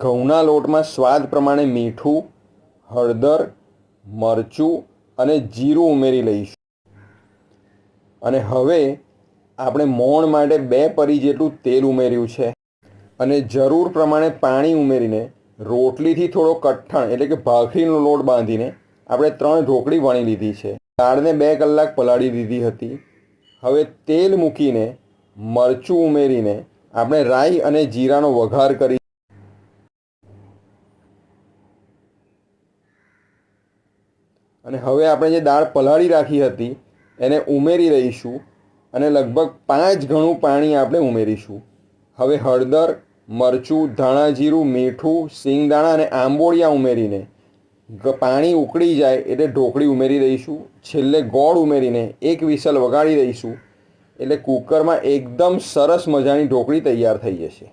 ઘઉંના લોટમાં સ્વાદ પ્રમાણે મીઠું, હળદર, મરચું અને જીરું ઉમેરી લઈશું. અને હવે આપણે મોણ માટે બે પરી જેટલું તેલ ઉમેર્યું છે. અને જરૂર પ્રમાણે પાણી ઉમેરીને રોટલીથી થોડો કઠણ એટલે કે ભાખરીનો લોટ બાંધીને આપણે ત્રણ ઢોકળી વણી લીધી છે. દાળને બે કલાક પલાળી દીધી હતી. હવે તેલ મૂકીને મરચું ઉમેરીને આપણે રાઈ અને જીરાનો વઘાર કરી અને હવે આપણે જે દાળ પલાળી રાખી હતી, એને ઉમેરી દઈશું અને લગભગ પાંચ ગણું પાણી આપણે ઉમેરીશું. હવે હળદર, મરચું ધાણા જીરું મીઠું, સિંગદાણા અને આંબોળિયા ઉમેરીને પાણી ઉકળી જાય એટલે ઢોકળી ઉમેરી દઈશું. છેલ્લે ગોળ ઉમેરીને એક વિસલ વગાડી દઈશું એટલે કુકરમાં એકદમ સરસ મજાની ઢોકળી તૈયાર થઈ જશે.